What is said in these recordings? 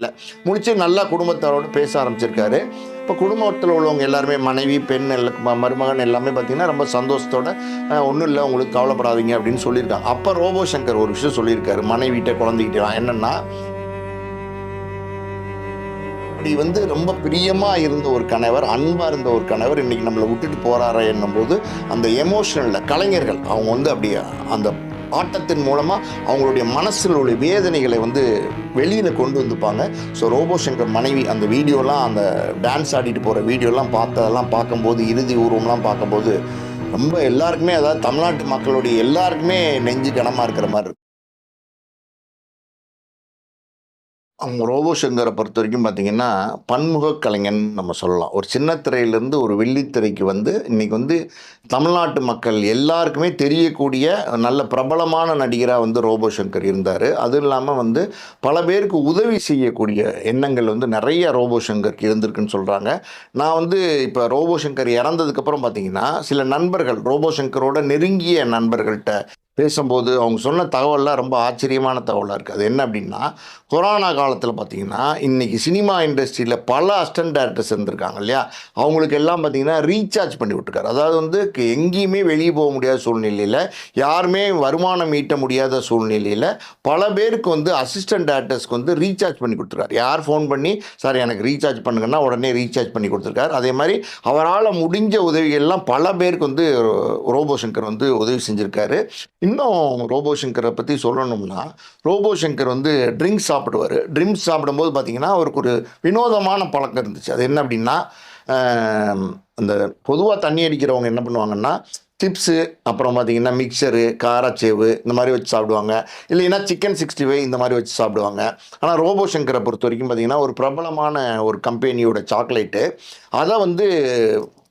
இல்லை. முடிச்சு நல்லா குடும்பத்தாரோட பேச ஆரம்பிச்சிருக்காரு. இப்போ குடும்பத்தில் உள்ளவங்க எல்லாருமே மனைவி பெண் எல்லா- ம- மருமகன் எல்லாமே பார்த்தீங்கன்னா ரொம்ப சந்தோஷத்தோட ஒன்றும் இல்லை உங்களுக்கு கவலைப்படாதீங்க அப்படின்னு சொல்லியிருக்காங்க. அப்போ ரோபோ சங்கர் ஒரு விஷயம் சொல்லியிருக்காரு மனைவிட்ட குழந்தைகிட்டலாம் என்னென்னா அப்படி வந்து ரொம்ப பிரியமாக இருந்த ஒரு கணவர் அன்பாக இருந்த ஒரு கணவர் இன்னைக்கு நம்மளை விட்டுட்டு போகிறாரா என்னும்போது அந்த எமோஷனில் கலைஞர்கள் அவங்க வந்து அப்படியே அந்த ஆட்டத்தின் மூலமாக அவங்களுடைய மனசில் உள்ள வேதனைகளை வந்து வெளியில் கொண்டு வந்துப்பாங்க. ஸோ ரோபோ சங்கர் மனைவி அந்த வீடியோலாம் அந்த டான்ஸ் ஆடிட்டு போகிற வீடியோலாம் பார்த்ததெல்லாம் பார்க்கும்போது இறுதி உருவம்லாம் பார்க்கும்போது ரொம்ப எல்லாருக்குமே அதாவது தமிழ்நாட்டு மக்களுடைய எல்லாருக்குமே நெஞ்சு கனமாக இருக்கிற மாதிரி இருக்கு அவங்க ரோபோ சங்கரை பொறுத்த வரைக்கும் பார்த்திங்கன்னா பன்முக கலைஞன் நம்ம சொல்லலாம். ஒரு சின்ன திரையிலேருந்து ஒரு வெள்ளித்திரைக்கு வந்து இன்றைக்கி வந்து தமிழ்நாட்டு மக்கள் எல்லாருக்குமே தெரியக்கூடிய நல்ல பிரபலமான நடிகராக வந்து ரோபோ சங்கர் இருந்தார். அதுவும் இல்லாமல் வந்து பல பேருக்கு உதவி செய்யக்கூடிய எண்ணங்கள் வந்து நிறைய ரோபோ சங்கருக்கு இருந்திருக்குன்னு சொல்கிறாங்க நான் வந்து இப்போ ரோபோ சங்கர் இறந்ததுக்கப்புறம் பார்த்தீங்கன்னா சில நண்பர்கள் ரோபோ சங்கரோட நெருங்கிய நண்பர்கள்ட்ட பேசும்போது அவங்க சொன்ன தகவல்லாம் ரொம்ப ஆச்சரியமான தகவலாக இருக்குது அது என்ன அப்படின்னா கொரோனா காலத்தில் பார்த்தீங்கன்னா இன்றைக்கி சினிமா இண்டஸ்ட்ரியில் பல அஸ்டன்ட் டேரக்டர்ஸ் இருந்திருக்காங்க இல்லையா? அவங்களுக்கு எல்லாம் பார்த்தீங்கன்னா ரீசார்ஜ் பண்ணி விட்டுருக்காரு. அதாவது வந்து எங்கேயுமே வெளியே போக முடியாத சூழ்நிலையில் யாருமே வருமானம் ஈட்ட முடியாத சூழ்நிலையில் பல பேருக்கு வந்து அசிஸ்டன்ட் டேரக்டர்ஸ்க்கு வந்து ரீசார்ஜ் பண்ணி கொடுத்துருக்காரு. யார் ஃபோன் பண்ணி சார் எனக்கு ரீசார்ஜ் பண்ணுங்கன்னா உடனே ரீசார்ஜ் பண்ணி கொடுத்துருக்காரு. அதே மாதிரி அவரால் முடிஞ்ச உதவிகள்லாம் பல பேருக்கு வந்து ரோபோ சங்கர் வந்து உதவி செஞ்சுருக்காரு. இன்னும் ரோபோ சங்கரை பற்றி சொல்லணும்னா ரோபோ சங்கர் வந்து ட்ரிங்க்ஸ் சாப்பிடுவார். ட்ரிங்க்ஸ் சாப்பிடும்போது பார்த்தீங்கன்னா அவருக்கு ஒரு வினோதமான பழக்கம் இருந்துச்சு. அது என்ன அப்படின்னா அந்த பொதுவாக தண்ணி அடிக்கிறவங்க என்ன பண்ணுவாங்கன்னா சிப்ஸு அப்புறம் பார்த்தீங்கன்னா மிக்சரு காராச்சேவு இந்த மாதிரி வச்சு சாப்பிடுவாங்க. இல்லைன்னா சிக்கன் சிக்ஸ்டி ஃபைவ் இந்த மாதிரி வச்சு சாப்பிடுவாங்க. ஆனால் ரோபோ சங்கரை பொறுத்த வரைக்கும் பார்த்தீங்கன்னா ஒரு பிரபலமான ஒரு கம்பெனியோட சாக்லேட்டு அதை வந்து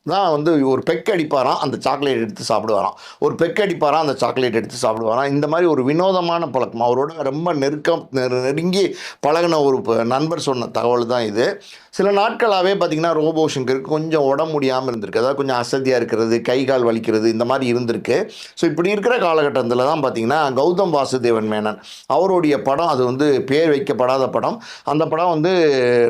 தான் வந்து ஒரு பெக் அடிப்பாராம் அந்த சாக்லேட் எடுத்து சாப்பிடுவாராம். ஒரு பெக் அடிப்பாராம் அந்த சாக்லேட் எடுத்து சாப்பிடுவாராம். இந்த மாதிரி ஒரு வினோதமான பழக்கம். அவரோட ரொம்ப நெருக்கம் நெரு- நெருங்கி பழகின ஒரு நண்பர் சொன்ன தகவல் தான் இது. சில நாட்களாகவே பார்த்தீங்கன்னா ரோபோ சங்கருக்கு கொஞ்சம் உடம்பு முடியாமல் இருந்திருக்கு. அதாவது கொஞ்சம் அசதியாக இருக்கிறது கை கால் வலிக்கிறது இந்த மாதிரி இருந்திருக்கு. ஸோ இப்படி இருக்கிற காலகட்டத்தில் தான் பார்த்தீங்கன்னா கௌதம் வாசுதேவன் மேனன் அவருடைய படம் அது வந்து பேர் வைக்கப்படாத படம். அந்த படம் வந்து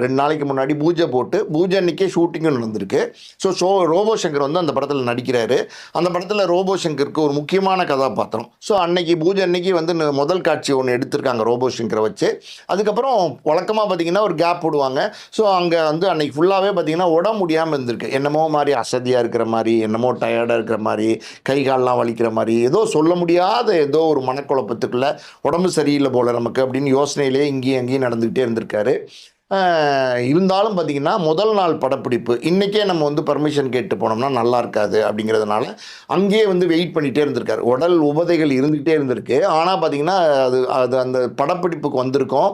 ரெண்டு நாளைக்கு முன்னாடி பூஜை போட்டு பூஜை அன்னைக்கே ஷூட்டிங்கும் நடந்திருக்கு. ஸோ ஷோ ரோபோ சங்கர் வந்து அந்த படத்தில் நடிக்கிறாரு. அந்த படத்தில் ரோபோ சங்கருக்கு ஒரு முக்கியமான கதாபாத்திரம். ஸோ அன்னைக்கு பூஜை அன்னைக்கு வந்து முதல் காட்சி ஒன்று எடுத்திருக்காங்க ரோபோ சங்கரை வச்சு. அதுக்கப்புறம் வழக்கமாக பார்த்தீங்கன்னா ஒரு கேப் போடுவாங்க. ஸோ அங்கே வந்து அன்னைக்கு ஃபுல்லாகவே பார்த்தீங்கன்னா உடம்பு முடியாமல் இருந்திருக்கு. என்னமோ மாதிரி அசதியாக இருக்கிற மாதிரி என்னமோ டயர்டாக இருக்கிற மாதிரி கை கால்லாம் வலிக்கிற மாதிரி ஏதோ சொல்ல முடியாத ஏதோ ஒரு மனக்குழப்பத்துக்குள்ள உடம்பு சரியில்லை போல நமக்கு அப்படின்னு யோசனையிலே இங்கேயும் அங்கேயும் நடந்துக்கிட்டே இருந்திருக்காரு. இருந்தாலும் பார்த்தீங்கன்னா முதல் நாள் படப்பிடிப்பு இன்றைக்கே நம்ம வந்து பர்மிஷன் கேட்டு போனோம்னா நல்லா இருக்காது அப்படிங்கிறதுனால அங்கேயே வந்து வெயிட் பண்ணிகிட்டே இருந்திருக்காரு. உடல் உபதைகள் இருந்துகிட்டே இருந்திருக்கு. ஆனால் பார்த்தீங்கன்னா அது அது அந்த படப்பிடிப்புக்கு வந்திருக்கோம்.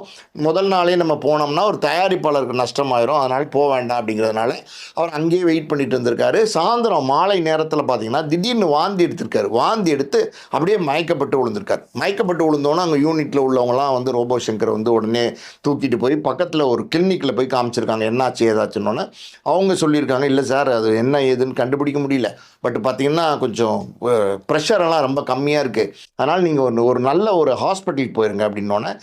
முதல் நாளே நம்ம போனோம்னா ஒரு தயாரிப்பாளருக்கு நஷ்டமாயிரும். அதனால் போக வேண்டாம் அப்படிங்கிறதுனால அவர் அங்கேயே வெயிட் பண்ணிட்டு இருந்திருக்காரு. சாயந்தரம் மாலை நேரத்தில் பார்த்தீங்கன்னா திடீர்னு வாந்தி எடுத்திருக்காரு. வாந்தி எடுத்து அப்படியே மயக்கப்பட்டு விழுந்திருக்கார். மயக்கப்பட்டு விழுந்தோன்னே அங்கே யூனிட்டில் உள்ளவங்களாம் வந்து ரோபோ சங்கர் வந்து உடனே தூக்கிட்டு போய் பக்கத்தில் ஒரு கிளினிக்கில் போய் காமிச்சிருக்காங்க. என்னாச்சு ஏதாச்சுன்னொன்னே அவங்க சொல்லியிருக்காங்க. இல்லை சார் அது என்ன ஏதுன்னு கண்டுபிடிக்க முடியல. பட் பார்த்தீங்கன்னா கொஞ்சம் ப்ரெஷரெல்லாம் ரொம்ப கம்மியாக இருக்குது அதனால் நீங்கள் ஒரு ஒரு நல்ல ஒரு ஹாஸ்பிட்டலுக்கு போயிருங்க. அப்படின்னோடனே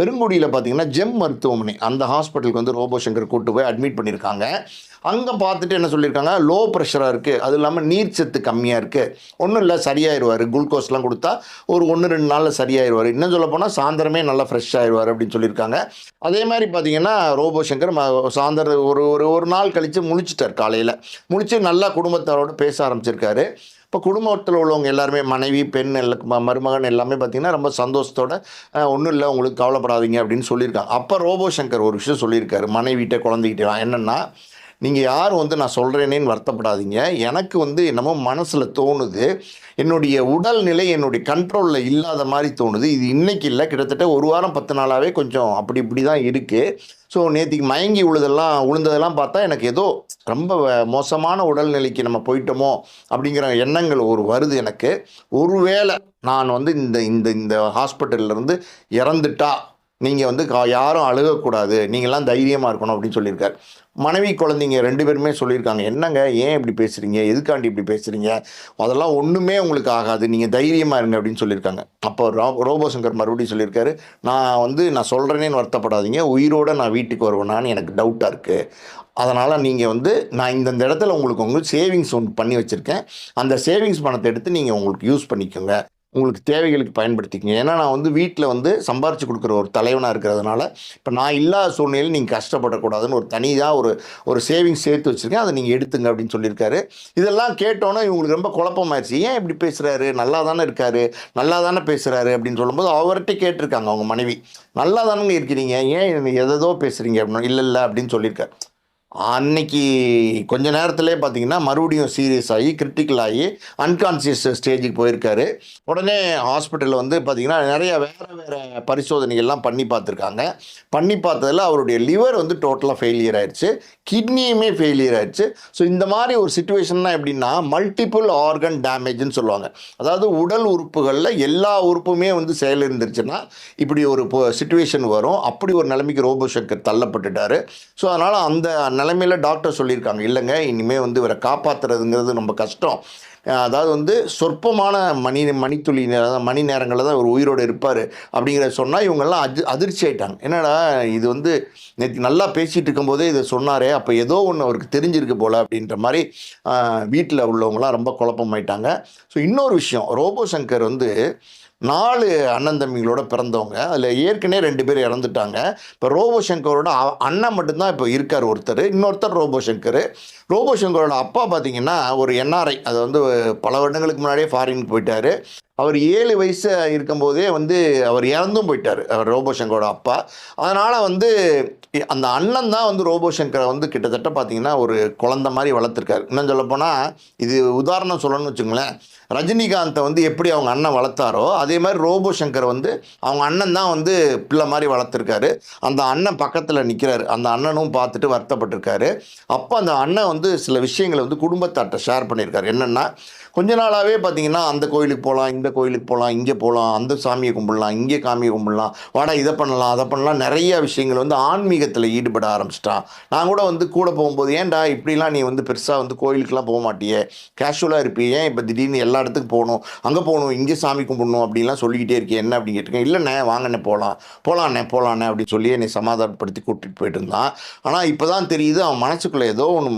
பெருங்குடியில் பார்த்தீங்கன்னா ஜெம் மருத்துவமனை. அந்த ஹாஸ்பிட்டலுக்கு வந்து ரோபோ சங்கர் கூட்டு போய் அட்மிட் பண்ணியிருக்காங்க அங்கே பார்த்துட்டு என்ன சொல்லியிருக்காங்க? லோ ப்ரெஷராக இருக்குது அது இல்லாமல் நீர் சத்து கம்மியாக இருக்குது ஒன்றும் இல்லை சரியாயிடுவார் குளுக்கோஸ்லாம் கொடுத்தா ஒரு ஒன்று ரெண்டு நாளில் சரியாயிடுவார் இன்னும் சொல்ல போனால் சாயந்தரமே நல்லா ஃப்ரெஷ் ஆயிடுவார் அப்படின்னு சொல்லியிருக்காங்க. அதே மாதிரி பார்த்தீங்கன்னா ரோபோ சங்கர் சாயந்தரம் ஒரு ஒரு ஒரு நாள் கழித்து முழிச்சிட்டார் காலையில். முழிச்சு நல்லா குடும்பத்தாரோட பேச ஆரம்பிச்சிருக்காரு. இப்போ குடும்பத்தில் உள்ளவங்க எல்லாருமே மனைவி பெண் எல்லா ம- மருமகன் எல்லாமே பார்த்தீங்கன்னா ரொம்ப சந்தோஷத்தோட ஒன்றும் இல்லை உங்களுக்கு கவலைப்படாதீங்க அப்படின்னு சொல்லியிருக்காங்க. அப்போ ரோபோ சங்கர் ஒரு விஷயம் சொல்லியிருக்காரு மனைவிட்ட குழந்தைகிட்ட. என்னென்னா நீங்கள் யாரும் வந்து நான் சொல்கிறேனேன்னு வருத்தப்படாதீங்க. எனக்கு வந்து என்னமோ மனசில் தோணுது. என்னுடைய உடல்நிலை என்னுடைய கண்ட்ரோலில் இல்லாத மாதிரி தோணுது. இது இன்றைக்கி இல்லை. கிட்டத்தட்ட ஒரு வாரம் பத்து நாளாகவே கொஞ்சம் அப்படி இப்படி தான் இருக்குது ஸோ நேற்றுக்கு மயங்கி உழுதெல்லாம் உளுந்ததெல்லாம் பார்த்தா எனக்கு ஏதோ ரொம்ப மோசமான உடல்நிலைக்கு நம்ம போயிட்டோமோ அப்படிங்கிற எண்ணங்கள் ஒரு வருது எனக்கு. ஒருவேளை நான் வந்து இந்த இந்த இந்த ஹாஸ்பிட்டல்லேருந்து இறந்துட்டா நீங்கள் வந்து கா- யாரும் அழுகக்கூடாது. நீங்களாம் தைரியமாக இருக்கணும் அப்படின்னு சொல்லியிருக்காரு. மனைவி குழந்தைங்க ரெண்டு பேருமே சொல்லியிருக்காங்க. என்னங்க? ஏன் இப்படி பேசுகிறீங்க எதுக்காண்டி இப்படி பேசுகிறீங்க அதெல்லாம் ஒன்றுமே உங்களுக்கு ஆகாது. நீங்கள் தைரியமாக இருங்க அப்படின்னு சொல்லியிருக்காங்க. அப்போ ரோ ரோபோசங்கர் மறுபடியும் சொல்லியிருக்காரு நான் வந்து நான் சொல்கிறேனேன்னு வருத்தப்படாதீங்க. உயிரோட நான் வீட்டுக்கு வருவேனான்னு எனக்கு டவுட்டாக இருக்குது அதனால் நீங்கள் வந்து நான் இந்தந்த இடத்துல உங்களுக்கு உங்களுக்கு சேவிங்ஸ் ஒன்று பண்ணி வச்சுருக்கேன். அந்த சேவிங்ஸ் பணத்தை எடுத்து நீங்கள் உங்களுக்கு யூஸ் பண்ணிக்கோங்க. உங்களுக்கு தேவைகளுக்கு பயன்படுத்திக்கங்க. ஏன்னா நான் வந்து வீட்டில் வந்து சம்பாரித்து கொடுக்குற ஒரு தலைவனாக இருக்கிறதுனால இப்போ நான் இல்லாத சூழ்நிலையில் நீங்கள் கஷ்டப்படக்கூடாதுன்னு ஒரு தனியாக ஒரு ஒரு சேவிங்ஸ் சேர்த்து வச்சுருக்கேன். அதை நீங்கள் எடுத்துங்க அப்படின்னு சொல்லியிருக்காரு. இதெல்லாம் கேட்டோன்னே இவங்களுக்கு ரொம்ப குழப்பமாயிருச்சு. ஏன் இப்படி பேசுகிறாரு நல்லா தானே இருக்காரு. நல்லா தானே பேசுகிறாரு அப்படின்னு சொல்லும்போது அவர்கிட்ட கேட்டிருக்காங்க அவங்க மனைவி. நல்லா தானேங்க இருக்கிறீங்க. ஏன் எதோ பேசுகிறீங்க அப்படின்னு இல்லை இல்லை. அப்படின்னு சொல்லியிருக்காரு. அன்னைக்கு கொஞ்ச நேரத்திலே பார்த்தீங்கன்னா மறுபடியும் சீரியஸ் ஆகி கிரிட்டிக்கல் ஆகி அன்கான்சியஸ் ஸ்டேஜுக்கு போயிருக்காரு. உடனே ஹாஸ்பிட்டலில் வந்து பார்த்தீங்கன்னா நிறைய வேறு வேறு பரிசோதனைகள்லாம் பண்ணி பார்த்துருக்காங்க. பண்ணி பார்த்ததில் அவருடைய லிவர் வந்து டோட்டலாக ஃபெயிலியர் ஆயிடுச்சு கிட்னியுமே ஃபெயிலியர் ஆயிடுச்சு. ஸோ இந்த மாதிரி ஒரு சுச்சுவேஷன்னா எப்படின்னா மல்டிபிள் ஆர்கன் டேமேஜ்னு சொல்லுவாங்க. அதாவது உடல் உறுப்புகளில் எல்லா உறுப்புமே வந்து செயலிழந்துருச்சுன்னா இப்படி ஒரு சுச்சுவேஷன் வரும். அப்படி ஒரு நிலைமைக்கு ரோபோ சங்கர் தள்ளப்பட்டுட்டார். ஸோ அதனால் அந்த நிலைமையில் டாக்டர் சொல்லியிருக்காங்க இல்லைங்க இனிமேல் வந்து இவரை காப்பாற்றுறதுங்கிறது ரொம்ப கஷ்டம். அதாவது வந்து சொற்பமான மணி மணித்துளி அதாவது மணி நேரங்களில் தான் ஒரு உயிரோடு இருப்பார் அப்படிங்கிறத சொன்னால் இவங்கெல்லாம் அதி அதிர்ச்சி ஆயிட்டாங்க. என்னடா இது வந்து நேற்று நல்லா பேசிகிட்டு இருக்கும்போதே இதை சொன்னாரே அப்போ ஏதோ ஒன்று அவருக்கு தெரிஞ்சிருக்கு போல் அப்படின்ற மாதிரி வீட்டில் உள்ளவங்களாம் ரொம்ப குழப்பமாயிட்டாங்க. ஸோ இன்னொரு விஷயம் ரோபோ சங்கர் வந்து நாலு அண்ணன் தம்பிங்களோட பிறந்தவங்க. அதில் ஏற்கனவே ரெண்டு பேர் இறந்துட்டாங்க. இப்போ ரோபோ சங்கரோட அண்ணன் மட்டும்தான் இப்போ இருக்கார் ஒருத்தர் இன்னொருத்தர் ரோபோ சங்கர் ரோபோ சங்கரோட அப்பா பார்த்தீங்கன்னா ஒரு என்ஆர்ஐ அது வந்து பல வருடங்களுக்கு முன்னாடியே ஃபாரினுக்கு போயிட்டார். அவர் ஏழு வயசு இருக்கும்போதே வந்து அவர் இறந்தும் போயிட்டார். அவர் ரோபோ சங்கரோட அப்பா. அதனால் வந்து அந்த அண்ணன் தான் வந்து ரோபோசங்கரை வந்து கிட்டத்தட்ட பார்த்தீங்கன்னா ஒரு குழந்த மாதிரி வளர்த்துருக்காரு. இன்னும் சொல்லப்போனால் இது உதாரணம் சொல்லணும்னு வச்சுங்களேன் ரஜினிகாந்தை வந்து எப்படி அவங்க அண்ணன் வளர்த்தாரோ அதே மாதிரி ரோபோ சங்கர் வந்து அவங்க அண்ணன் தான் வந்து பிள்ளை மாதிரி வளர்த்துருக்காரு. அந்த அண்ணன் பக்கத்தில் நிற்கிறாரு அந்த அண்ணனும் பார்த்துட்டு வருத்தப்பட்டிருக்காரு. அப்போ அந்த அண்ணன் வந்து சில விஷயங்களை வந்து குடும்பத்தாட்ட ஷேர் பண்ணியிருக்காரு. என்னென்னா கொஞ்ச நாளாகவே பார்த்தீங்கன்னா அந்த கோயிலுக்கு போகலாம் இந்த கோயிலுக்கு போகலாம் இங்கே போகலாம் அந்த சாமியை கும்பிடலாம் இங்கே காமியை கும்பிடலாம் வாடா இதை பண்ணலாம் அதை பண்ணலாம் நிறைய விஷயங்கள் வந்து ஆன்மீகத்தில் ஈடுபட ஆரம்பிச்சிட்டான். நான் கூட வந்து கூட போகும்போது ஏன்டா இப்படிலாம் நீ வந்து பெருசாக வந்து கோயிலுக்கெல்லாம் போக மாட்டியே? கேஷுவலாக இருப்பியே ஏன் இப்போ திடீர்னு எல்லா இடத்துக்கும் போகணும்? அங்கே போகணும் இங்கே சாமி கும்பிடணும் அப்படின்லாம் சொல்லிக்கிட்டே இருக்கேன் என்ன? அப்படின்னு கேட்டிருக்கேன். இல்லைண்ணே வாங்கண்ணே போகலாம். போகலாண்ணே போகலாண்ணே அப்படின்னு சொல்லி என்னை சமாதானப்படுத்தி கூட்டிகிட்டு போயிட்டு இருந்தான். ஆனால் இப்போ தான் தெரியுது அவன் மனசுக்குள்ளே ஏதோ ஒன்று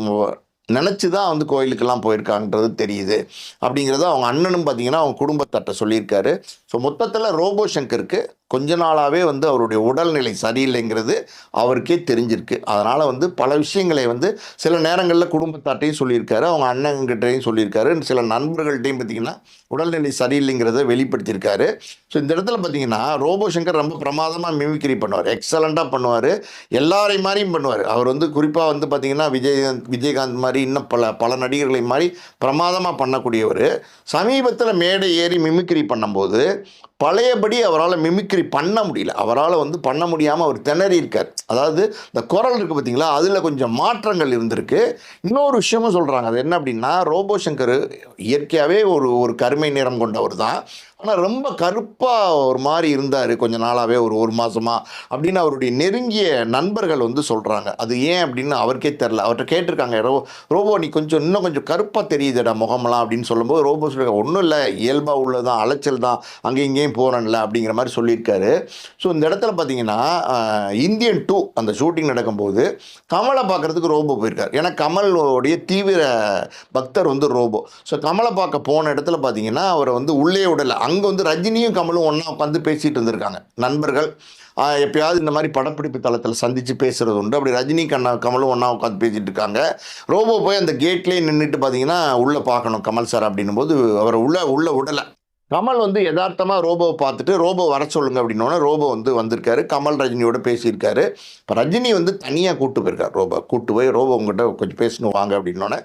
நினச்சி தான் வந்து கோயிலுக்கெல்லாம் போயிருக்கான்றது தெரியுது. அப்படிங்கிறத அவங்க அண்ணனும் பார்த்தீங்கன்னா அவங்க குடும்பத்தட்ட சொல்லியிருக்காரு. ஸோ மொத்தத்தில் ரோபோ சங்கருக்கு கொஞ்ச நாளாகவே வந்து அவருடைய உடல்நிலை சரியில்லைங்கிறது அவருக்கே தெரிஞ்சிருக்கு. அதனால் வந்து பல விஷயங்களை வந்து சில நேரங்களில் குடும்பத்தாட்டையும் சொல்லியிருக்காரு அவங்க அண்ணங்கிட்டையும் சொல்லியிருக்காரு. சில நண்பர்கள்ட்டையும் பார்த்தீங்கன்னா உடல்நிலை சரியில்லைங்கிறத வெளிப்படுத்தியிருக்காரு. ஸோ இந்த இடத்துல பார்த்தீங்கன்னா ரோபோ சங்கர் ரொம்ப பிரமாதமாக மிமிக்ரி பண்ணுவார். எக்ஸலண்ட்டாக பண்ணுவார். எல்லாரையும் மாதிரியும் பண்ணுவார். அவர் வந்து குறிப்பாக வந்து பார்த்தீங்கன்னா விஜயகாந்த் விஜயகாந்த் மாதிரி இன்னும் பல பல நடிகர்களை மாதிரி பிரமாதமாக பண்ணக்கூடியவர். சமீபத்தில் மேடை ஏறி மிமிக்ரி பண்ணும்போது பழையபடி அவரால் மிமிக்ரி பண்ண முடியல. அவரால் வந்து பண்ண முடியாமல் அவர் திணறி இருக்கார். அதாவது இந்த குரல் இருக்குது பார்த்தீங்களா? அதில் கொஞ்சம் மாற்றங்கள் இருந்திருக்கு. இன்னொரு விஷயமும் சொல்கிறாங்க அது என்ன அப்படின்னா ரோபோ சங்கர் இயற்கையாகவே ஒரு ஒரு கருமை நிறம் கொண்டவர் தான். ஆனால் ரொம்ப கருப்பாக ஒரு மாதிரி இருந்தார் கொஞ்ச நாளாகவே ஒரு ஒரு மாதமாக அப்படின்னு அவருடைய நெருங்கிய நண்பர்கள் வந்து சொல்கிறாங்க அது ஏன் அப்படின்னு அவருக்கே தெரில அவர்கிட்ட கேட்டிருக்காங்க ரோ ரோபோ நீ கொஞ்சம் இன்னும் கொஞ்சம் கருப்பாக தெரியுதுடா முகமெல்லாம் அப்படின்னு சொல்லும்போது ரோபோ சொல்லுங்க ஒன்றும் இல்லை இயல்பாக உள்ளதான் அலைச்சல் தான் அங்கேயும் இங்கேயும் போகிறேன்ல அப்படிங்கிற மாதிரி சொல்லியிருக்காரு. ஸோ இந்த இடத்துல பார்த்தீங்கன்னா இந்தியன் டூ அந்த ஷூட்டிங் நடக்கும்போது கமலை பார்க்குறதுக்கு ரோபோ போயிருக்கார். ஏன்னா கமலோடைய தீவிர பக்தர் வந்து ரோபோ. ஸோ கமலை பார்க்க போன இடத்துல பார்த்தீங்கன்னா அவரை வந்து உள்ளே விடலை. அங்கே வந்து ரஜினியும் கமலும் ஒன்றா உட்காந்து பேசிகிட்டு இருந்திருக்காங்க. நண்பர்கள் எப்பயாவது இந்த மாதிரி படப்பிடிப்பு தளத்தில் சந்தித்து பேசுகிறது உண்டு. அப்படி ரஜினி கண்ணா கமலும் ஒன்றா உட்காந்து பேசிகிட்டு இருக்காங்க. ரோபோ போய் அந்த கேட்லேயே நின்றுட்டு பார்த்தீங்கன்னா உள்ளே பார்க்கணும் கமல் சார் அப்படின்னும் போது அவரை உள்ள உள்ள விடலை கமல் வந்து யதார்த்தமாக ரோபோவை பார்த்துட்டு ரோபோ வர சொல்லுங்க அப்படின்னோடனே ரோபோ வந்து வந்திருக்காரு. கமல் ரஜினியோட பேசியிருக்காரு. இப்போ ரஜினி வந்து தனியாக கூப்பிட்டு போயிருக்கார் ரோபோ. கூட்டு போய் ரோபோ உங்கள்கிட்ட கொஞ்சம் பேசணும் வாங்க அப்படின்னோடனே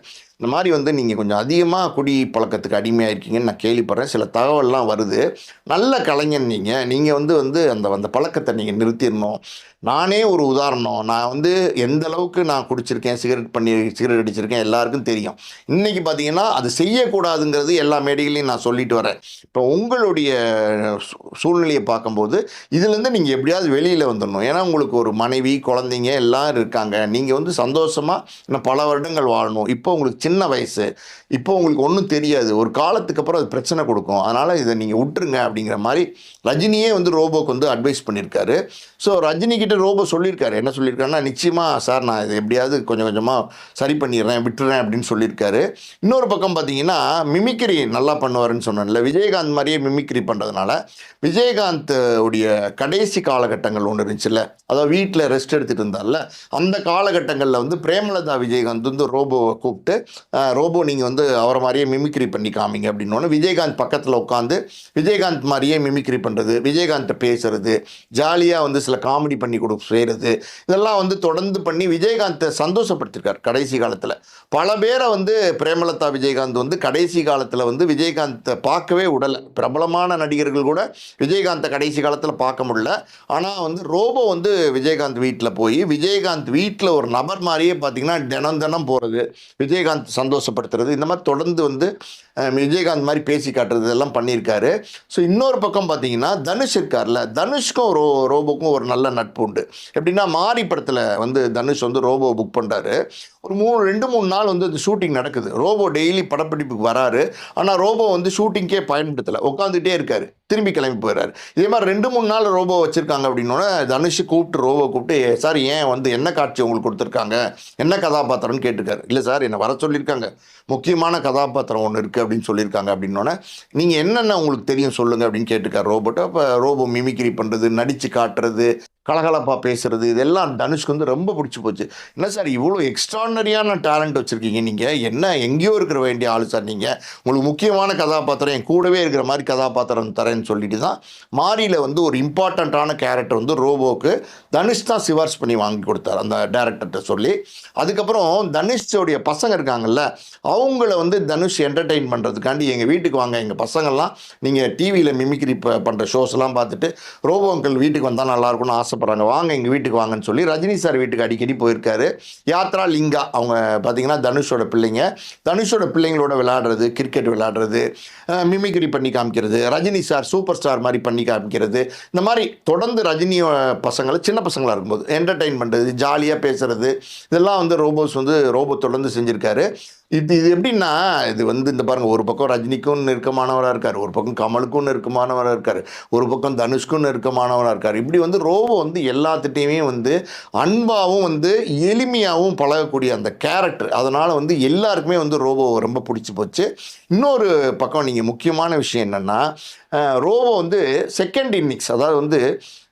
இந்த மாதிரி வந்து நீங்கள் கொஞ்சம் அதிகமாக குடி பழக்கத்துக்கு அடிமையாக இருக்கீங்கன்னு நான் கேள்விப்படுறேன். சில தகவல்லாம் வருது. நல்ல கலைஞன் நீங்கள் நீங்கள் வந்து வந்து அந்த அந்த பழக்கத்தை நீங்கள் நிறுத்திடணும். நானே ஒரு உதாரணம். நான் வந்து எந்த அளவுக்கு நான் குடிச்சிருக்கேன் சிகரெட் பண்ணி சிகரெட் அடிச்சிருக்கேன் எல்லாருக்கும் தெரியும். இன்றைக்கி பார்த்தீங்கன்னா அது செய்யக்கூடாதுங்கிறது எல்லா மேடைகளையும் நான் சொல்லிட்டு வரேன். இப்போ உங்களுடைய சூ- சூழ்நிலையை பார்க்கும்போது இதுலேருந்து நீங்கள் எப்படியாவது வெளியில் வந்துடணும். ஏன்னா உங்களுக்கு ஒரு மனைவி குழந்தைங்க எல்லாம் இருக்காங்க. நீங்கள் வந்து சந்தோஷமாக இன்னும் பல வருடங்கள் வாழணும். இப்போ உங்களுக்கு சின்ன சின்ன வயசு? இப்போ உங்களுக்கு ஒன்றும் தெரியாது. ஒரு காலத்துக்கு அப்புறம் அது பிரச்சனை கொடுக்கும். அதனால் இதை நீங்கள் விட்டுருங்க அப்படிங்கிற மாதிரி ரஜினியே வந்து ரோபோக்கு வந்து அட்வைஸ் பண்ணியிருக்காரு. ஸோ ரஜினி கிட்ட ரோபோ சொல்லியிருக்காரு. என்ன சொல்லியிருக்காருன்னா நிச்சயமாக சார் நான் இதை எப்படியாவது கொஞ்சம் கொஞ்சமாக சரி பண்ணிடுறேன் விட்டுறேன் அப்படின்னு சொல்லியிருக்காரு. இன்னொரு பக்கம் பார்த்தீங்கன்னா மிமிக்ரி நல்லா பண்ணுவாருன்னு சொன்னேன்ல. விஜயகாந்த் மாதிரியே மிமிக்ரி பண்ணுறதுனால விஜயகாந்த் உடைய கடைசி காலகட்டங்கள் ஒன்று இருந்துச்சுல்ல? அதாவது வீட்டில் ரெஸ்ட் எடுத்துகிட்டு இருந்தால அந்த காலகட்டங்களில் வந்து பிரேமலதா விஜயகாந்த் வந்து ரோபோவை கூப்பிட்டு ரோபோ நீங்கள் வந்து அவரை மாதிரியே மிமிக்ரி பண்ணி காமிங்க அப்படின்னு விஜயகாந்த் பக்கத்தில் உட்காந்து விஜயகாந்த் மாதிரியே மிமிக்ரி பண்ணுறது விஜயகாந்தை பேசுறது ஜாலியாக வந்து சில காமெடி பண்ணி கொடு செய்கிறது இதெல்லாம் வந்து தொடர்ந்து பண்ணி விஜயகாந்தை சந்தோஷப்படுத்திருக்கார் கடைசி காலத்தில். பல பேரை வந்து பிரேமலதா விஜயகாந்த் வந்து கடைசி காலத்தில் வந்து விஜயகாந்தை பார்க்கவே விடலை பிரபலமான நடிகர்கள் கூட விஜயகாந்தை கடைசி காலத்தில் பார்க்க முடியல. ஆனால் வந்து ரோபோ வந்து விஜயகாந்த் வீட்டில் போய் விஜயகாந்த் வீட்டில் ஒரு நபர் மாதிரியே பார்த்தீங்கன்னா தினம் தினம் போகிறது விஜயகாந்த் சந்தோஷப்படுத்துறது. இந்த மாதிரி தொடர்ந்து வந்து விஜயகாந்த் மாதிரி பேசி காட்டுறது இதெல்லாம் பண்ணியிருக்காரு. ஸோ இன்னொரு பக்கம் பார்த்தீங்கன்னா தனுஷ் இருக்கார்ல. தனுஷ்க்கும் ரோ ரோபோக்கும் ஒரு நல்ல நட்பு உண்டு. எப்படின்னா மாரி படத்தில் வந்து தனுஷ் வந்து ரோபோ புக் பண்ணுறாரு ஒரு மூணு ரெண்டு மூணு நாள் வந்து அந்த ஷூட்டிங் நடக்குது. ரோபோ டெய்லி படப்பிடிப்புக்கு வராரு. ஆனால் ரோபோ வந்து ஷூட்டிங்கே பயன்படுத்தலை. உட்காந்துட்டே இருக்காரு. திரும்பி கிளம்பி போயிடுறாரு இதே மாதிரி ரெண்டு மூணு நாள் ரோபோ வச்சுருக்காங்க அப்படின்னோட தனுஷ் கூப்பிட்டு ரோபோ கூப்பிட்டு சார் ஏன் வந்து என்ன காட்சி உங்களுக்கு கொடுத்துருக்காங்க? என்ன கதாபாத்திரம்னு கேட்டிருக்காரு. இல்லை சார் என்னை வர சொல்லியிருக்காங்க. முக்கியமான கதாபாத்திரம் ஒன்று இருக்குது அப்படின்னு சொல்லியிருக்காங்க அப்படின்னோடனே நீங்கள் என்னென்ன உங்களுக்கு தெரியும் சொல்லுங்கள் அப்படின்னு கேட்டிருக்காரு ரோபோட்டை அப்போ ரோபோ மிமிக்ரி பண்ணுறது நடித்து காட்டுறது கலகலப்பாக பேசுகிறது இதெல்லாம் தனுஷ்க்கு வந்து ரொம்ப பிடிச்சி போச்சு. என்ன சார் இவ்வளோ எக்ஸ்ட்ரானரியான டேலண்ட் வச்சுருக்கீங்க நீங்கள் என்ன எங்கேயோ இருக்கிற வேண்டிய ஆள் சார் நீங்கள் உங்களுக்கு முக்கியமான கதாபாத்திரம் என் கூடவே இருக்கிற மாதிரி கதாபாத்திரம் தரேன்னு சொல்லிட்டு தான் மாரியில் வந்து ஒரு இம்பார்ட்டண்ட்டான கேரக்டர் வந்து ரோபோக்கு தனுஷ் தான் சிவார்ஸ் பண்ணி வாங்கி கொடுத்தார் அந்த டேரக்டர்கிட்ட சொல்லி. அதுக்கப்புறம் தனுஷோடைய பசங்க இருக்காங்கல்ல அவங்கள வந்து தனுஷ் என்டர்டெயின் பண்ணுறதுக்காண்டி எங்கள் வீட்டுக்கு வாங்க. எங்கள் பசங்கள்லாம் நீங்கள் டிவியில் மிமிக்ரி பண்ணுற ஷோஸ் எல்லாம் பார்த்துட்டு ரோபோ அங்கிள் வீட்டுக்கு வந்தால் நல்லாயிருக்கும்னு ஆசைப்பட்றாங்க. வாங்க எங்கள் வீட்டுக்கு வாங்கன்னு சொல்லி ரஜினி சார் வீட்டுக்கு அடிக்கடி போயிருக்காரு. யாத்ரா லிங்கா அவங்க பார்த்தீங்கன்னா தனுஷோட பிள்ளைங்க. தனுஷோட பிள்ளைங்களோட விளையாடுறது கிரிக்கெட் விளையாடுறது மிமிக்ரி பண்ணி காமிக்கிறது ரஜினி சார் சூப்பர் ஸ்டார் மாதிரி பண்ணி காமிக்கிறது. இந்த மாதிரி தொடர்ந்து ரஜினியோட பசங்களை சின்ன பசங்களாக இருக்கும்போது என்டர்டெயின் பண்ணுறது ஜாலியாக பேசுறது இதெல்லாம் வந்து ரோபோஸ் வந்து ரோபோ தொடர்ந்து செஞ்சுருக்காரு. இது இது எப்படின்னா இது வந்து இந்த பாருங்கள் ஒரு பக்கம் ரஜினிக்கும் நெருக்கமானவராக இருக்கார் ஒரு பக்கம் கமலுக்கும் நெருக்கமானவராக இருக்கார் ஒரு பக்கம் தனுஷ்க்கும் நெருக்கமானவராக இருக்கார். இப்படி வந்து ரோபோ வந்து எல்லாத்துட்டையுமே வந்து அன்பாகவும் வந்து எளிமையாகவும் பழகக்கூடிய அந்த கேரக்டர் அதனால் வந்து எல்லாருக்குமே வந்து ரோபோ ரொம்ப பிடிச்சி போச்சு. இன்னொரு பக்கம் நீங்கள் முக்கியமான விஷயம் என்னென்னா ரோபோ வந்து செகண்ட் இன்னிங்ஸ் அதாவது வந்து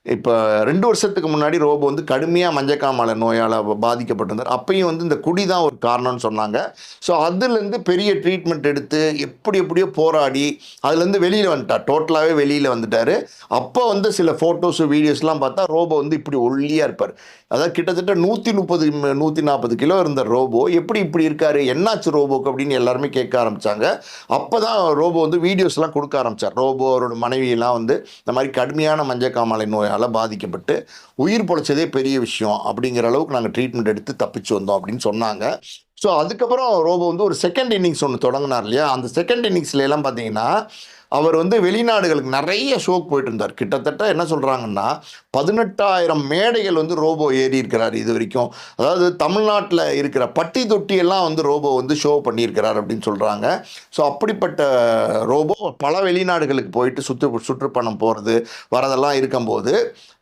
இப்போ ரெண்டு வருஷத்துக்கு முன்னாடி ரோபோ வந்து கடுமையாக மஞ்சக்காமலை நோயால் பாதிக்கப்பட்டிருந்தார். அப்பையும் வந்து இந்த குடி தான் ஒரு காரணம்னு சொன்னாங்க. ஸோ அதுலேருந்து பெரிய ட்ரீட்மெண்ட் எடுத்து எப்படி எப்படியோ போராடி அதுலேருந்து வெளியில் வந்துட்டார். டோட்டலாகவே வெளியில் வந்துட்டார். அப்போ வந்து சில ஃபோட்டோஸு வீடியோஸ்லாம் பார்த்தா ரோபோ வந்து இப்படி ஒல்லியாக இருப்பார். அதாவது கிட்டத்தட்ட நூற்றி முப்பது நூற்றி நாற்பது கிலோ இருந்த ரோபோ எப்படி இப்படி இருக்கார்? என்னாச்சு ரோபோக்கு அப்படின்னு எல்லாருமே கேட்க ஆரம்பித்தாங்க அப்போ தான் ரோபோ வந்து வீடியோஸ்லாம் கொடுக்க ஆரம்பித்தார் ரோபோ அவரோட மனைவியெல்லாம் வந்து இந்த மாதிரி கடுமையான மஞ்சக்காமலை நோயால் பாதிக்கப்பட்டு உயிர் பொழைச்சதே பெரிய விஷயம் அப்படிங்கிற அளவுக்கு நாங்கள் ட்ரீட்மெண்ட் எடுத்து தப்பிச்சு வந்தோம் அப்படின்னு சொன்னாங்க. ஸோ அதுக்கப்புறம் ரோபோ வந்து ஒரு செகண்ட் இன்னிங்ஸ் ஒன்று தொடங்கினார் இல்லையா? அந்த செகண்ட் இன்னிங்ஸ்ல எல்லாம் பார்த்தீங்கன்னா அவர் வந்து வெளிநாடுகளுக்கு நிறைய ஷோக்கு போயிட்டு இருந்தார். கிட்டத்தட்ட என்ன சொல்கிறாங்கன்னா பதினெட்டாயிரம் மேடைகள் வந்து ரோபோ ஏறி இருக்கிறார் இது வரைக்கும். அதாவது தமிழ்நாட்டில் இருக்கிற பட்டி தொட்டியெல்லாம் வந்து ரோபோ வந்து ஷோ பண்ணியிருக்கிறார் அப்படின்னு சொல்கிறாங்க ஸோ அப்படிப்பட்ட ரோபோ பல வெளிநாடுகளுக்கு போயிட்டு சுற்று சுற்றுப்பணம் போகிறது வரதெல்லாம் இருக்கும்போது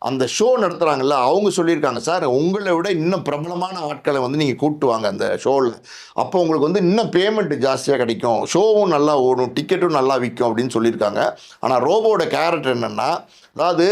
அந்த ஷோ நடத்துகிறாங்கல்ல அவங்க சொல்லியிருக்காங்க சார் உங்களை விட இன்னும் பிரபலமான ஆட்களை வந்து நீங்கள் கூப்பிட்டு வாங்க அந்த ஷோவில் அப்போ உங்களுக்கு வந்து இன்னும் பேமெண்ட் ஜாஸ்தியாக கிடைக்கும். ஷோவும் நல்லா ஓடும் டிக்கெட்டும் நல்லா விற்கும் அப்படின்னு சொல்லியிருக்காங்க. ஆனால் ரோபோட கேரக்டர் என்னென்னா அதாவது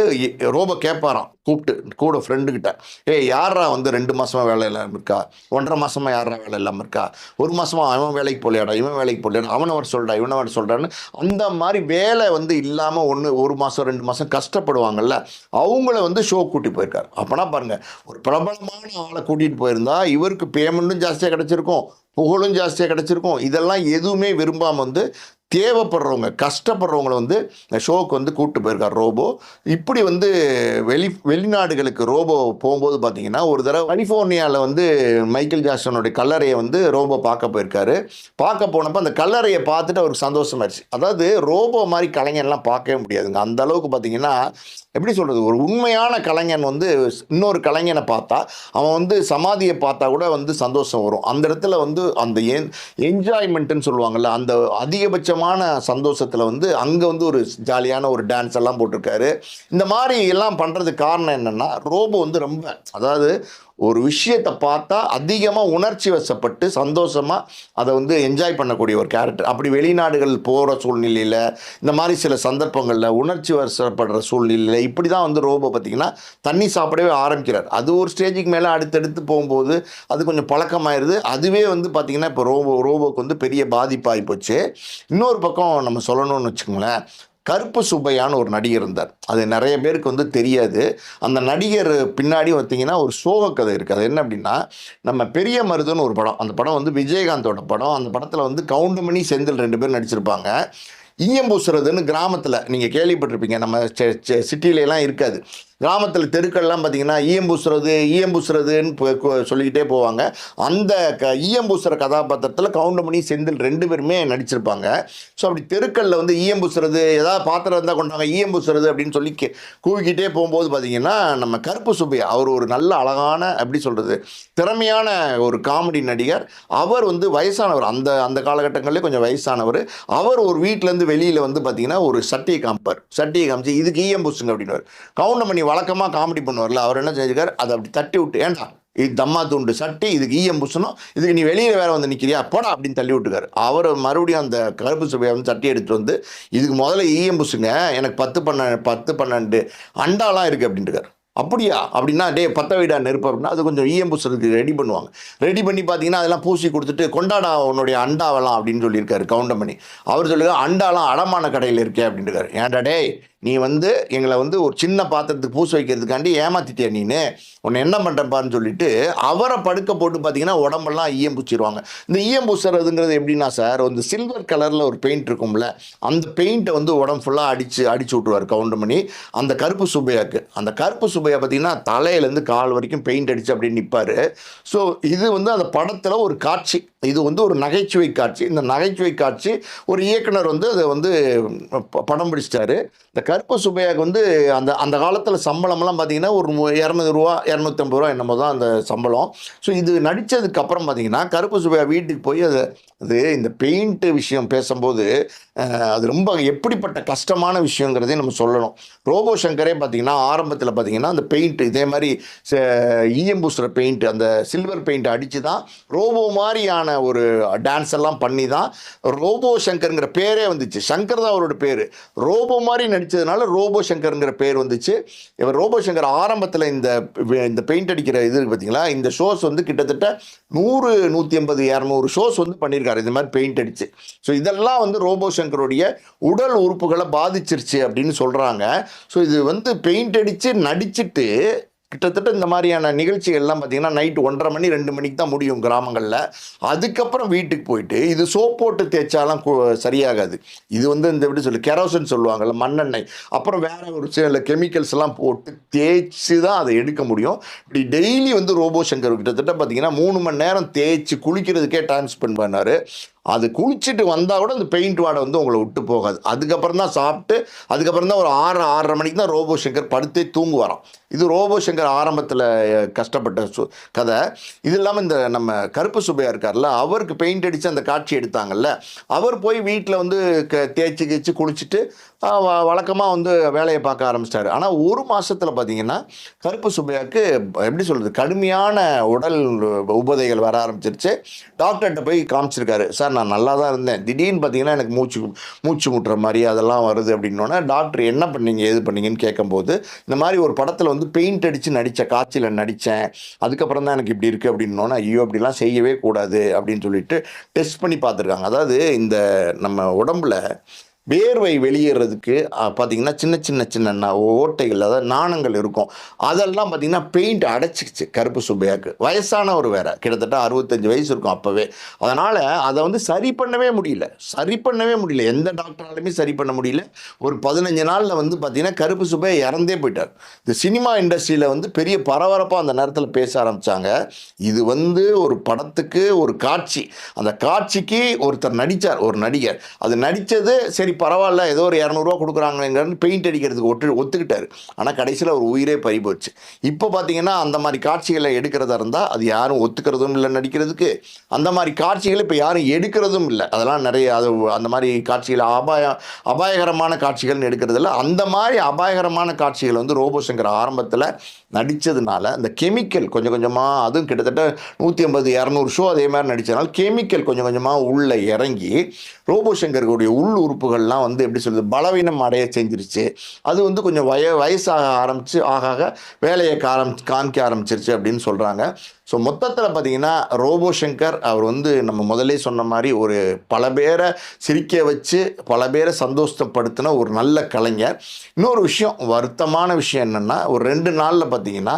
ரோபோ கேட்பாராம் கூப்பிட்டு கூட ஃப்ரெண்டுக்கிட்ட ஏய் யாரா வந்து ரெண்டு மாதமாக வேலை இல்லாமல் இருக்கா? ஒன்றரை மாதமாக யாரா வேலை இல்லாமல் இருக்கா? ஒரு மாதமாக அவன் வேலைக்கு போலையாடா இவன் வேலைக்கு போலையாடா அவனை அவர் சொல்றா இவனை அவர் சொல்கிறான்னு அந்த மாதிரி வேலை வந்து இல்லாமல் ஒன்று ஒரு மாதம் ரெண்டு மாதம் கஷ்டப்படுவாங்கல்ல அவங்கள வந்து ஷோ கூட்டி போயிருக்காரு. அப்போனா பாருங்க ஒரு பிரபலமான ஆளை கூட்டிகிட்டு போயிருந்தா இவருக்கு பேமெண்ட்டும் ஜாஸ்தியாக கிடச்சிருக்கும். புகழும் ஜாஸ்தியாக கிடச்சிருக்கும். இதெல்லாம் எதுவுமே விரும்பாமல் வந்து தேவைப்படுறவங்க கஷ்டப்படுறவங்கள வந்து இந்த ஷோவுக்கு வந்து கூப்பிட்டு போயிருக்கார் ரோபோ. இப்படி வந்து வெளி வெளிநாடுகளுக்கு ரோபோ போகும்போது பார்த்தீங்கன்னா ஒரு தடவை கலிஃபோர்னியாவில் வந்து மைக்கேல் ஜாக்சனுடைய கல்லறையை வந்து ரோபோ பார்க்க போயிருக்காரு. பார்க்க போனப்போ அந்த கல்லறையை பார்த்துட்டு அவருக்கு சந்தோஷமாயிருச்சு அதாவது ரோபோ மாதிரி கலைஞர்லாம் பார்க்கவே முடியாதுங்க. அந்த அளவுக்கு பார்த்தீங்கன்னா எப்படி சொல்கிறது ஒரு உண்மையான கலைஞன் வந்து இன்னொரு கலைஞனை பார்த்தா அவன் வந்து சமாதியை பார்த்தா கூட வந்து சந்தோஷம் வரும். அந்த இடத்துல வந்து அந்த என் என்ஜாய்மெண்ட்டுன்னு சொல்லுவாங்கள்ல அந்த அதிகபட்சமான சந்தோஷத்தில் வந்து அங்கே வந்து ஒரு ஜாலியான ஒரு டான்ஸ் எல்லாம் போட்டிருக்காரு. இந்த மாதிரி எல்லாம் பண்ணுறதுக்கு காரணம் என்னென்னா ரோபோ வந்து ரொம்ப அதாவது ஒரு விஷயத்தை பார்த்தா அதிகமாக உணர்ச்சி வசப்பட்டு சந்தோஷமாக அதை வந்து என்ஜாய் பண்ணக்கூடிய ஒரு கேரக்டர் அப்படி வெளிநாடுகள் போகிற சூழ்நிலையில் இந்த மாதிரி சில சந்தர்ப்பங்களில் உணர்ச்சி வசப்படுற சூழ்நிலையில் இப்படி தான் வந்து ரோபோ பார்த்திங்கன்னா தண்ணி சாப்பிடவே ஆரம்பிக்கிறார். அது ஒரு ஸ்டேஜுக்கு மேலே அடுத்தடுத்து போகும்போது அது கொஞ்சம் பழக்கமாயிருது. அதுவே வந்து பார்த்திங்கன்னா இப்போ ரோபோ ரோபோக்கு வந்து பெரிய பாதிப்பாகி போச்சு. இன்னொரு பக்கம் நம்ம சொல்லணும்னு வச்சுக்கோங்களேன். கருப்பு சுப்பையான்னு ஒரு நடிகர் இருந்தார். அது நிறைய பேருக்கு வந்து தெரியாது. அந்த நடிகர் பின்னாடி பார்த்தீங்கன்னா ஒரு சோக கதை இருக்குது அது என்ன அப்படின்னா நம்ம பெரிய மருதுன்னு ஒரு படம். அந்த படம் வந்து விஜயகாந்தோட படம். அந்த படத்தில் வந்து கவுண்டமணி செந்தில் ரெண்டு பேர் நடிச்சிருப்பாங்க. ஈயம்பூசுறதுன்னு கிராமத்தில் நீங்கள் கேள்விப்பட்டிருப்பீங்க. நம்ம சிட்டிலலாம் இருக்காது. கிராமத்தில் தெருக்கள்லாம் பார்த்தீங்கன்னா ஈயம் பூசுறது ஈயம் பூசுறதுன்னு சொல்லிக்கிட்டே போவாங்க. அந்த க ஈயம்பூசுற கதாபாத்திரத்தில் கவுண்டமணி செந்தில் ரெண்டு பேருமே நடிச்சிருப்பாங்க. ஸோ அப்படி தெருக்களில் வந்து ஈயம்பூசுறது ஏதாவது பாத்திரம் இருந்தால் கொண்டாங்க ஈயம்பூசுறது அப்படின்னு சொல்லி கே கூவிக்கிட்டே போகும்போது பார்த்தீங்கன்னா நம்ம கருப்பு சுப்பையா அவர் ஒரு நல்ல அழகான எப்படி சொல்கிறது திறமையான ஒரு காமெடி நடிகர். அவர் வந்து வயசானவர் அந்த அந்த காலகட்டங்களில் கொஞ்சம் வயசானவர். அவர் ஒரு வீட்டிலேருந்து வெளியில் வந்து பார்த்தீங்கன்னா ஒரு சட்டியை காமிப்பார். சட்டியை காமிச்சு இதுக்கு ஈயம் பூசுங்க அப்படின்னு கவுண்டமணி வழக்கமாக காமெடி பண்ணுவார்ல அவர் என்ன செஞ்சுக்கார் அதை அப்படி தட்டி விட்டு ஏன்டா இது தம்மா துண்டு சட்டி இதுக்கு ஈயம் புசணும் இதுக்கு நீ வெளியில் வேற வந்து நிற்கிறியா போடா அப்படின்னு தள்ளி விட்டுக்காரு அவர் மறுபடியும் அந்த கருப்பு சபையை வந்து சட்டி எடுத்துட்டு வந்து இதுக்கு முதல்ல ஈயம் புசுங்க எனக்கு பத்து பன்னெண்டு பத்து பன்னெண்டு அண்டாலாம் இருக்குது அப்படின்ட்டுக்காரு அப்படியா? அப்படின்னா டே பத்த வீடா நெருப்பு அப்படின்னா அது கொஞ்சம் ஈயம் பூசுறதுக்கு ரெடி பண்ணுவாங்க. ரெடி பண்ணி பார்த்தீங்கன்னா அதெல்லாம் பூசி கொடுத்துட்டு கொண்டாடா உன்னுடைய அண்டாவெல்லாம் அப்படின்னு சொல்லியிருக்காரு கவுண்டமணி. அவர் சொல்லுங்க அண்டாலாம் அடமான கடையில் இருக்கே அப்படின்ட்டுருக்காரு. ஏன்டா டேய் நீ வந்து எங்களை வந்து ஒரு சின்ன பாத்திரத்துக்கு பூச வைக்கிறதுக்காண்டி ஏமாத்திட்டே நீனு? உன்னை என்ன பண்ணுறப்பான்னு சொல்லிட்டு அவரை படுக்க போட்டு பார்த்தீங்கன்னா உடம்பெல்லாம் ஈயம் பூச்சிடுவாங்க இந்த ஈயம் பூசுறதுங்கிறது எப்படின்னா சார் வந்து சில்வர் கலரில் ஒரு பெயிண்ட் இருக்கும்ல அந்த பெயிண்ட்டை வந்து உடம்பு ஃபுல்லாக அடித்து அடிச்சு விட்ருவார் கவுண்டமணி அந்த கருப்பு சுபையாக்கு அந்த கருப்பு சுபையை பார்த்தீங்கன்னா தலையிலேருந்து கால் வரைக்கும் பெயிண்ட் அடித்து அப்படின்னு நிற்பார் ஸோ இது வந்து அந்த படத்தில் ஒரு காட்சி. இது வந்து ஒரு நகைச்சுவை காட்சி. இந்த நகைச்சுவை காட்சி ஒரு இயக்குனர் வந்து அதை வந்து ப- படம் பிடிச்சிட்டாரு. இந்த கருப்பு சுப்பையாக்கு வந்து அந்த அந்த காலத்தில் சம்பளம்லாம் பார்த்தீங்கன்னா ஒரு இரநூறுவா இரநூத்தம்பது ரூபா என்னமோ தான் அந்த சம்பளம். ஸோ இது நடித்ததுக்கு அப்புறம் பார்த்தீங்கன்னா கருப்பு சுப்பையா வீட்டுக்கு போய் அதை அது இந்த பெயிண்ட்டு விஷயம் பேசும்போது அது ரொம்ப எப்படிப்பட்ட கஷ்டமான விஷயங்கிறதையும் நம்ம சொல்லணும். ரோபோ சங்கரே பார்த்தீங்கன்னா ஆரம்பத்தில் பார்த்தீங்கன்னா அந்த பெயிண்ட் இதே மாதிரி ஈயம் பூசுகிற பெயிண்ட் அந்த சில்வர் பெயிண்ட் அடித்து தான் ரோபோ மாதிரியான ஒரு டான்ஸ் எல்லாம் பண்ணி தான் ரோபோ சங்கருங்கிற பேரே வந்துச்சு. சங்கர் தான் அவரோட பேர். ரோபோ மாதிரி நடித்ததுனால ரோபோ சங்கருங்கிற பேர் வந்துச்சு. இவர் ரோபோ சங்கர் ஆரம்பத்தில் இந்த இந்த பெயிண்ட் அடிக்கிற இது பார்த்தீங்களா இந்த ஷோஸ் வந்து கிட்டத்தட்ட நூறு நூற்றி ஐம்பது இரநூறு ஷோஸ் வந்து பண்ணியிருக்காரு இந்த மாதிரி பெயிண்ட் அடிச்சு. ஸோ இதெல்லாம் வந்து ரோபோ சங்கருடைய உடல் உறுப்புகளை பாதிச்சிருச்சு அப்படின்னு சொல்கிறாங்க ஸோ இது வந்து பெயிண்ட் அடித்து நடிச்சுட்டு கிட்டத்தட்ட இந்த மாதிரியான நிகழ்ச்சிகள்லாம் பார்த்தீங்கன்னா நைட்டு ஒன்றரை மணி ரெண்டு மணிக்கு தான் முடியும் கிராமங்களில். அதுக்கப்புறம் வீட்டுக்கு போயிட்டு இது சோப் போட்டு தேய்ச்சாலாம் சரியாகாது. இது வந்து இந்த எப்படி சொல்லு கெரோசின் சொல்லுவாங்கல்ல மண்ணெண்ணெய். அப்புறம் வேறு ஒரு சில கெமிக்கல்ஸ் எல்லாம் போட்டு தேய்ச்சி தான் அதை எடுக்க முடியும். இப்படி டெய்லி வந்து ரோபோ சங்கர் கிட்டத்தட்ட பார்த்தீங்கன்னா மூணு மணி நேரம் தேய்ச்சி குளிக்கிறதுக்கே டைம் ஸ்பெண்ட் பண்ணார். அது குளிச்சுட்டு வந்தால் கூட அந்த பெயிண்ட் வாடை வந்து உங்களை விட்டு போகாது. அதுக்கப்புறம் தான் சாப்பிட்டு அதுக்கப்புறம் தான் ஒரு ஆறு ஆறரை மணிக்கு தான் ரோபோ சங்கர் படுத்தே தூங்குவாராம். இது ரோபோ சங்கர் ஆரம்பத்தில் கஷ்டப்பட்ட சு கதை. இது இல்லாமல் இந்த நம்ம கருப்பு சுபையா இருக்கார்ல அவருக்கு பெயிண்ட் அடித்து அந்த காட்சி எடுத்தாங்கல்ல அவர் போய் வீட்டில் வந்து க தேய்ச்சி கேச்சு குளிச்சுட்டு வழக்கமாக வந்து வேலையை பார்க்க ஆரம்பிச்சிட்டாரு. ஆனால் ஒரு மாதத்தில் பார்த்தீங்கன்னா கருப்பு சுப்பையாவுக்கு எப்படி சொல்கிறது கடுமையான உடல் உபதைகள் வர ஆரம்பிச்சிருச்சு. டாக்டர்கிட்ட போய் காமிச்சிருக்காரு சார் நான் நல்லா தான் இருந்தேன். திடீர்னு பார்த்தீங்கன்னா எனக்கு மூச்சு மூச்சு முட்டுற மாதிரி அதெல்லாம் வருது அப்படின்னோடனே டாக்டர் என்ன பண்ணீங்க எது பண்ணீங்கன்னு கேட்கும்போது இந்த மாதிரி ஒரு படத்தில் வந்து பெயிண்ட் அடித்து நடித்தேன் காய்ச்சல நடித்தேன் அதுக்கப்புறம் தான் எனக்கு இப்படி இருக்குது அப்படின்னோடனே ஐயோ அப்படிலாம் செய்யவே கூடாது அப்படின்னு சொல்லிட்டு டெஸ்ட் பண்ணி பார்த்துருக்காங்க. அதாவது இந்த நம்ம உடம்புல வேர்வை வெளியேறதுக்கு பார்த்தீங்கன்னா சின்ன சின்ன சின்ன ஓட்டைகள் அதாவது நாணங்கள் இருக்கும். அதெல்லாம் பார்த்தீங்கன்னா பெயிண்ட் அடைச்சிக்கிச்சு கருப்பு சுப்பையாக்கு. வயசானவர் வேற கிட்டத்தட்ட அறுபத்தஞ்சு வயசு இருக்கும் அப்போவே. அதனால் அதை வந்து சரி பண்ணவே முடியல. சரி பண்ணவே முடியல. எந்த டாக்டராலுமே சரி பண்ண முடியல. ஒரு பதினஞ்சு நாளில் வந்து பார்த்தீங்கன்னா கருப்பு சுப்பையா இறந்தே போயிட்டார். இந்த சினிமா இண்டஸ்ட்ரியில் வந்து பெரிய பரபரப்பாக அந்த நேரத்தில் பேச ஆரம்பித்தாங்க இது வந்து ஒரு படத்துக்கு ஒரு காட்சி. அந்த காட்சிக்கு ஒருத்தர் நடித்தார் ஒரு நடிகர். அது நடித்தது சரி பரவாயில்ல ஏதோ ஒரு இரநூறுவா கொடுக்குறாங்களேங்கிறது பெயிண்ட் அடிக்கிறதுக்கு ஒட்டு ஒத்துக்கிட்டாரு. ஆனால் கடைசியில் ஒரு உயிரே பறி போச்சு. இப்போ பார்த்தீங்கன்னா அந்த மாதிரி காட்சிகளை எடுக்கிறதா இருந்தால் அது யாரும் ஒத்துக்கிறதும் இல்லை நடிக்கிறதுக்கு. அந்த மாதிரி காட்சிகளை இப்போ யாரும் எடுக்கிறதும் இல்லை. அதெல்லாம் நிறைய அது அந்த மாதிரி காட்சிகள் அபாய அபாயகரமான காட்சிகள்னு எடுக்கிறதில்ல அந்த மாதிரி அபாயகரமான காட்சிகள் வந்து ரோபோசங்கர் ஆரம்பத்தில் நடித்ததுனால அந்த கெமிக்கல் கொஞ்சம் கொஞ்சமாக அதுவும் கிட்டத்தட்ட நூற்றி ஐம்பது இரநூறு ஷோ அதே மாதிரி நடித்ததுனால கெமிக்கல் கொஞ்சம் கொஞ்சமாக உள்ளே இறங்கி ரோபோசங்கருடைய உள் உள் உறுப்புகள்லாம் வந்து எப்படி சொல்கிறது பலவீனம் அடைய செஞ்சிருச்சு. அது வந்து கொஞ்சம் வய வயசாக ஆரம்பித்து ஆக ஆக வேலையை காரம் காமிக்க ஆரம்பிச்சிருச்சு அப்படின்னு சொல்கிறாங்க ஸோ மொத்தத்தில் பார்த்தீங்கன்னா ரோபோ சங்கர் அவர் வந்து நம்ம முதலே சொன்ன மாதிரி ஒரு பல பேரை சிரிக்க வச்சு பல பேரை சந்தோஷப்படுத்தின ஒரு நல்ல கலைஞர். இன்னொரு விஷயம் வருத்தமான விஷயம் என்னென்னா ஒரு ரெண்டு நாளில் பார்த்தீங்கன்னா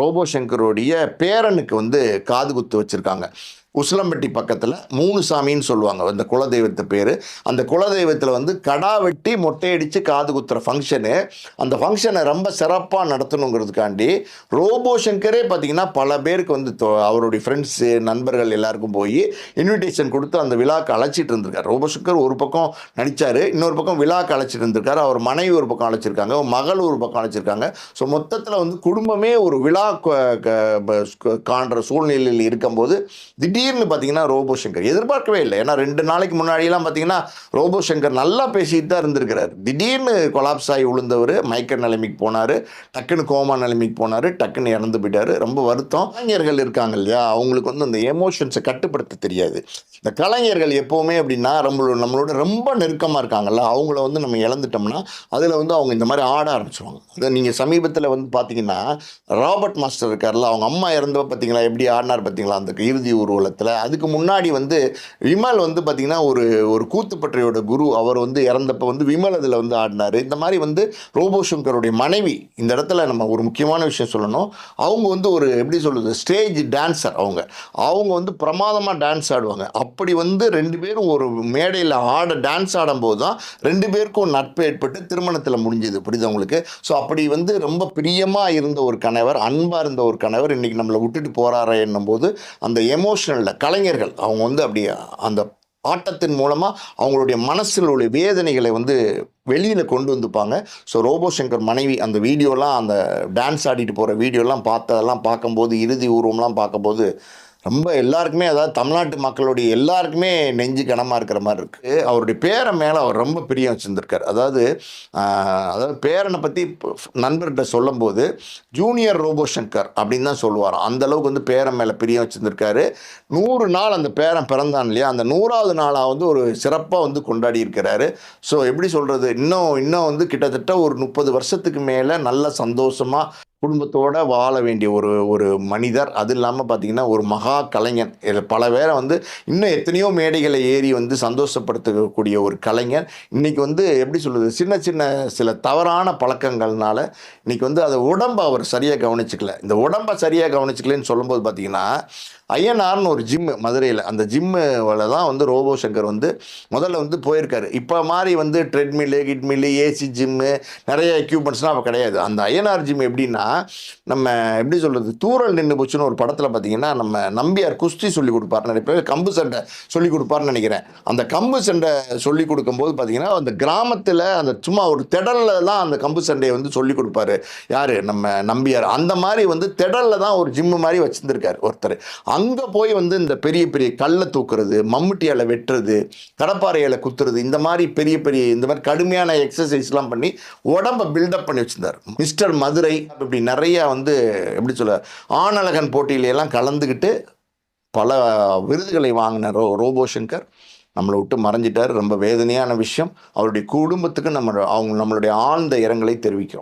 ரோபோ சங்கருடைய பேரனுக்கு வந்து காது குத்து வச்சுருக்காங்க. உசிலம்பட்டி பக்கத்தில் மூணு சாமின்னு சொல்லுவாங்க. அந்த குலதெய்வத்து பேர். அந்த குலதெய்வத்தில் வந்து கடா வெட்டி மொட்டையடித்து காது குத்துற ஃபங்க்ஷனு அந்த ஃபங்க்ஷனை ரொம்ப சிறப்பாக நடத்தணுங்கிறதுக்காண்டி ரோபோ சங்கரே பார்த்தீங்கன்னா பல பேருக்கு வந்து அவருடைய ஃப்ரெண்ட்ஸு நண்பர்கள் எல்லாருக்கும் போய் இன்விடேஷன் கொடுத்து அந்த விழாக்கு அழைச்சிட்டு இருந்திருக்காரு. ரோபோ சங்கர் ஒரு பக்கம் நடித்தார் இன்னொரு பக்கம் விழாக்கு அழைச்சிட்டு இருந்திருக்காரு. அவர் மனைவி ஒரு பக்கம் அழைச்சிருக்காங்க மகள் ஒரு பக்கம் அழைச்சிருக்காங்க. ஸோ மொத்தத்தில் வந்து குடும்பமே ஒரு விழா க- க- ப- காண்ற சூழ்நிலையில் இருக்கும்போது திடீர்னு பார்த்தீங்கன்னா ரோபோ சங்கர். எதிர்பார்க்கவே இல்லை. ஏன்னா ரெண்டு நாளைக்கு முன்னாடியெல்லாம் பார்த்தீங்கன்னா ரோபோ சங்கர் நல்லா பேசிட்டு தான் இருந்திருக்கிறார். திடீர்னு கொலாப்ஸ் ஆகி விழுந்தவர் மயக்க நிலைமைக்கு போனார் டக்குன்னு கோமா நிலைமைக்கு போனார் டக்குன்னு இறந்து போயிட்டார். ரொம்ப வருத்தம். கலைஞர்கள் இருக்காங்க இல்லையா? அவங்களுக்கு வந்து அந்த எமோஷன்ஸை கட்டுப்படுத்த தெரியாது. இந்த கலைஞர்கள் எப்போவுமே அப்படின்னா நம்மளோட நம்மளோட ரொம்ப நெருக்கமாக இருக்காங்கல்ல? அவங்கள வந்து நம்ம இழந்துட்டோம்னா அதில் வந்து அவங்க இந்த மாதிரி ஆட ஆரம்பிச்சுவாங்க அதை நீங்கள் சமீபத்தில் வந்து பார்த்தீங்கன்னா ராபர்ட் மாஸ்டர் இருக்கார்ல அவங்க அம்மா இறந்தவ பார்த்தீங்களா எப்படி ஆடினார் பார்த்தீங்களா அந்த இறுதி ஊர்வலத்தில். அதுக்கு முன்னாடி வந்து விமல் வந்து பார்த்தீங்கன்னா ஒரு ஒரு கூத்துப்பற்றையோட குரு. அவர் வந்து இறந்தப்போ வந்து விமல் அதில் வந்து ஆடினார். இந்த மாதிரி வந்து ரோபோ சங்கருடைய மனைவி இந்த இடத்துல நம்ம ஒரு முக்கியமான விஷயம் சொல்லணும். அவங்க வந்து ஒரு எப்படி சொல்கிறது ஸ்டேஜ் டான்ஸர் அவங்க. அவங்க வந்து பிரமாதமாக டான்ஸ் ஆடுவாங்க. அப்படி வந்து ரெண்டு பேரும் ஒரு மேடையில் ஆட டான்ஸ் ஆடும்போது தான் ரெண்டு பேருக்கும் நட்பு ஏற்பட்டு திருமணத்தில் முடிஞ்சது. புரியுது உங்களுக்கு? ஸோ அப்படி வந்து ரொம்ப பிரியமாக இருந்த ஒரு கணவர் அன்பாக இருந்த ஒரு கணவர் இன்றைக்கி நம்மளை விட்டுட்டு போகிறாரே என்னும்போது அந்த இல்லை கலைஞர்கள் அவங்க வந்து அப்படி அந்த ஆட்டத்தின் மூலமாக அவங்களுடைய மனசில் உள்ள வேதனைகளை வந்து வெளியில் கொண்டு வந்துப்பாங்க. ஸோ ரோபோ சங்கர் மனைவி அந்த வீடியோலாம் அந்த டான்ஸ் ஆடிட்டு போகிற வீடியோலாம் பார்த்ததெல்லாம் பார்க்கும்போது இறுதி உருவம்லாம் பார்க்கும்போது ரொம்ப எல்லாருக்குமே அதாவது தமிழ்நாட்டு மக்களுடைய எல்லாருக்குமே நெஞ்சு கனமாக இருக்கிற மாதிரி இருக்குது அவருடைய பேரை மேலே அவர் ரொம்ப பிரியம் வச்சுருந்துருக்கார். அதாவது அதாவது பேரனை பற்றி நண்பர்கிட்ட சொல்லும்போது ஜூனியர் ரோபோ சங்கர் அப்படின்னு தான் சொல்லுவாராம். அந்த அளவுக்கு வந்து பேரன் மேலே பிரியம் வச்சுருந்துருக்காரு. நூறு நாள் அந்த பேரன் பிறந்தான் இல்லையா? அந்த நூறாவது நாளாக வந்து ஒரு சிறப்பாக வந்து கொண்டாடி இருக்கிறாரு. ஸோ எப்படி சொல்கிறது இன்னும் இன்னும் வந்து கிட்டத்தட்ட ஒரு முப்பது வருஷத்துக்கு மேலே நல்ல சந்தோஷமாக குடும்பத்தோடு வாழ வேண்டிய ஒரு ஒரு மனிதர். அது இல்லாமல் பார்த்தீங்கன்னா ஒரு மகா கலைஞன். பல பேரை வந்து இன்னும் எத்தனையோ மேடைகளை ஏறி வந்து சந்தோஷப்படுத்தக்கூடிய ஒரு கலைஞன். இன்றைக்கி வந்து எப்படி சொல்கிறது சின்ன சின்ன சில தவறான பழக்கங்கள்னால இன்றைக்கி வந்து அதை உடம்பை அவர் சரியாக கவனிச்சிக்கல. இந்த உடம்பை சரியாக கவனிச்சிக்கலன்னு சொல்லும்போது பார்த்திங்கன்னா ஐயனார்னு ஒரு ஜிம்மு மதுரையில் அந்த ஜிம்முவில் தான் வந்து ரோபோ சங்கர் வந்து முதல்ல வந்து போயிருக்காரு. இப்போ மாதிரி வந்து ட்ரெட்மில்லு கிட்மில்லு ஏசி ஜிம்மு நிறைய எக்யூப்மெண்ட்ஸ்லாம் அப்போ கிடையாது. அந்த ஐயனார் ஜிம் எப்படின்னா நம்ம எப்படி சொல்கிறது தூரல் நின்று போச்சுன்னு ஒரு படத்தில் பார்த்தீங்கன்னா நம்ம நம்பியார் குஸ்தி சொல்லி கொடுப்பார் நிறைய பேர் கம்பு சண்டை சொல்லி கொடுப்பாருன்னு நினைக்கிறேன். அந்த கம்பு சண்டை சொல்லி கொடுக்கும்போது பார்த்தீங்கன்னா அந்த கிராமத்தில் அந்த சும்மா ஒரு திடலில் தான் அந்த கம்பு சண்டையை வந்து சொல்லி கொடுப்பாரு. யார்? நம்ம நம்பியார். அந்த மாதிரி வந்து திடலில் தான் ஒரு ஜிம்மு மாதிரி வச்சுருந்துருக்காரு ஒருத்தர். அங்கே போய் வந்து இந்த பெரிய பெரிய கல்லை தூக்குறது மம்முட்டியால் வெட்டுறது கடப்பாறையில் குத்துறது இந்த மாதிரி பெரிய பெரிய இந்த மாதிரி கடுமையான எக்ஸசைஸ்லாம் பண்ணி உடம்ப பில்டப் பண்ணி வச்சுருந்தார். மிஸ்டர் மதுரை இப்படி நிறையா வந்து எப்படி சொல்ல ஆணழகன் போட்டியில எல்லாம் கலந்துக்கிட்டு பல விருதுகளை வாங்கின ரோ ரோபோ சங்கர் நம்மளை விட்டு மறைஞ்சிட்டார். ரொம்ப வேதனையான விஷயம். அவருடைய குடும்பத்துக்கு நம்ம அவங்க நம்மளுடைய ஆழ்ந்த இரங்கலை தெரிவிக்கிறோம்.